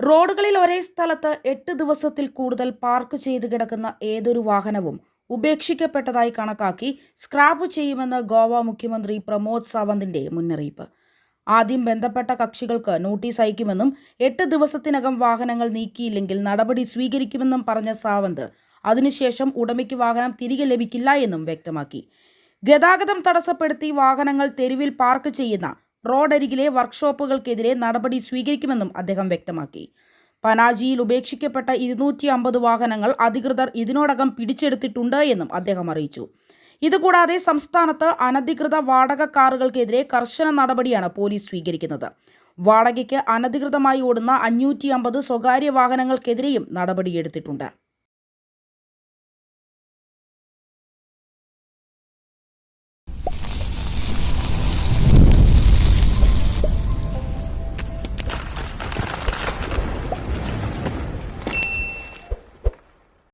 റോഡുകളിൽ ഒരേ സ്ഥലത്ത് എട്ട് ദിവസത്തിൽ കൂടുതൽ പാർക്ക് ചെയ്ത് കിടക്കുന്ന ഏതൊരു വാഹനവും ഉപേക്ഷിക്കപ്പെട്ടതായി കണക്കാക്കി സ്ക്രാപ്പ് ചെയ്യുമെന്ന് ഗോവ മുഖ്യമന്ത്രി പ്രമോദ് സാവന്തിന്റെ മുന്നറിയിപ്പ്. ആദ്യം ബന്ധപ്പെട്ട കക്ഷികൾക്ക് നോട്ടീസ് അയക്കുമെന്നും എട്ട് ദിവസത്തിനകം വാഹനങ്ങൾ നീക്കിയില്ലെങ്കിൽ നടപടി സ്വീകരിക്കുമെന്നും പറഞ്ഞ സാവന്ത് അതിനുശേഷം ഉടമയ്ക്ക് വാഹനം തിരികെ ലഭിക്കില്ല എന്നും വ്യക്തമാക്കി. ഗതാഗതം തടസ്സപ്പെടുത്തി വാഹനങ്ങൾ തെരുവിൽ പാർക്ക് ചെയ്യുന്ന റോഡരികിലെ വർക്ക്ഷോപ്പുകൾക്കെതിരെ നടപടി സ്വീകരിക്കുമെന്നും അദ്ദേഹം വ്യക്തമാക്കി. പനാജിയിൽ ഉപേക്ഷിക്കപ്പെട്ട ഇരുന്നൂറ്റി അമ്പത് വാഹനങ്ങൾ അധികൃതർ ഇതിനോടകം പിടിച്ചെടുത്തിട്ടുണ്ട് എന്നും അദ്ദേഹം അറിയിച്ചു. ഇതുകൂടാതെ സംസ്ഥാനത്ത് അനധികൃത വാടക കാറുകൾക്കെതിരെ കർശന നടപടിയാണ് പോലീസ് സ്വീകരിക്കുന്നത്. വാടകയ്ക്ക് അനധികൃതമായി ഓടുന്ന അഞ്ഞൂറ്റി അമ്പത് സ്വകാര്യ വാഹനങ്ങൾക്കെതിരെയും നടപടിയെടുത്തിട്ടുണ്ട്.